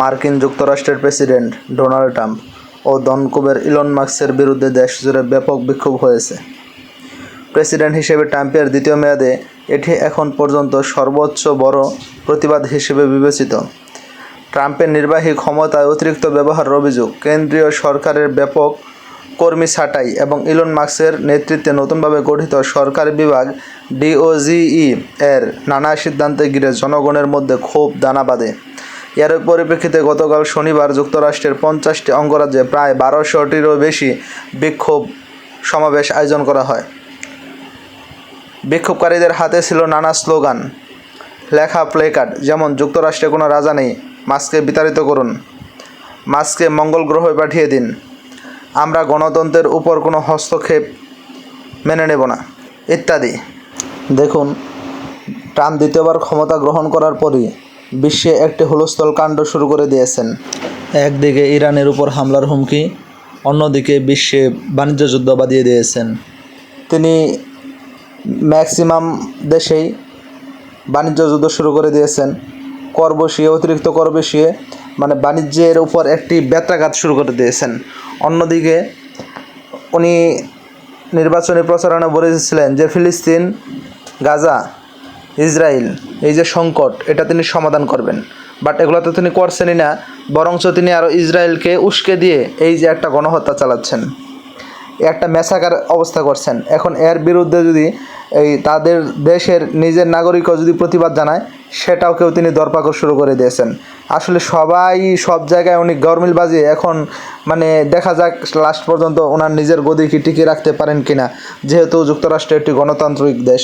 মার্কিন যুক্তরাষ্ট্রের president Donald Trump ও ধনকুবের ইলন মাস্কের বিরুদ্ধে দেশজুড়ে ব্যাপক বিক্ষোভ হয়েছে। প্রেসিডেন্ট হিসেবে ট্রাম্পের দ্বিতীয় মেয়াদে এটি এখন পর্যন্ত সর্বোচ্চ বড় প্রতিবাদ হিসেবে বিবেচিত। ট্রাম্পের নির্বাহী ক্ষমতায় অতিরিক্ত ব্যবহারের অভিযোগ, কেন্দ্রীয় সরকারের ব্যাপক কর্মী ছাঁটাই এবং ইলন মাস্কের নেতৃত্বে নতুনভাবে গঠিত সরকারি বিভাগ ডিওজিই এর নানা সিদ্ধান্তে ঘিরে জনগণের মধ্যে ক্ষোভ দানা বাঁধে। এর পরিপ্রেক্ষিতে গতকাল শনিবার যুক্তরাষ্ট্রের পঞ্চাশটি অঙ্গরাজ্যে প্রায় বারোশোটিরও বেশি বিক্ষোভ সমাবেশ আয়োজন করা হয়। বিক্ষোভকারীদের হাতে ছিল নানা স্লোগান, লেখা প্লেকার্ড যেমন, যুক্তরাষ্ট্রে কোনো রাজা নেই, মাস্ককে বিতাড়িত করুন, মাস্ককে মঙ্গল গ্রহে পাঠিয়ে দিন, আমরা গণতন্ত্রের উপর কোনো হস্তক্ষেপ মেনে নেব না, ইত্যাদি। দেখুন, ট্রাম্প দ্বিতীয়বার ক্ষমতা গ্রহণ করার পরই বিশ্বে একটি হুলস্থল কাণ্ড শুরু করে দিয়েছেন। একদিকে ইরানের উপর হামলার হুমকি অন্যদিকে বিশ্বে বাণিজ্য যুদ্ধ বাঁধিয়ে দিয়েছেন। তিনি ম্যাক্সিমাম দেশেই বাণিজ্য যুদ্ধ শুরু করে দিয়েছেন। কর বসিয়ে অতিরিক্ত কর বসিয়ে মানে বাণিজ্যের উপর একটি ব্যত্রাঘাত শুরু করে দিয়েছেন। অন্যদিকে উনি নির্বাচনী প্রচারণা বলেছিলেন যে ফিলিস্তিন গাজা ইসরায়েল এই যে সংকট, এটা তিনি সমাধান করবেন। বাট এগুলো তো তিনি করছেনই না, বরঞ্চ তিনি আরও ইসরায়েলকে উস্কে দিয়ে এই যে একটা গণহত্যা চালাচ্ছেন। একটা মেসাকার অবস্থা করছেন। এখন এর বিরুদ্ধে যদি এই তাদের দেশের নিজের নাগরিকও যদি প্রতিবাদ জানায়, সেটাও কেউ তিনি দরপাকড় শুরু করে দিয়েছেন। আসলে সবাই সব জায়গায় উনি গরমিল বাজিয়ে এখন মানে দেখা যাক লাস্ট পর্যন্ত ওনার নিজের গদি কি টিকিয়ে রাখতে পারেন কিনা, যেহেতু যুক্তরাষ্ট্র একটি গণতান্ত্রিক দেশ।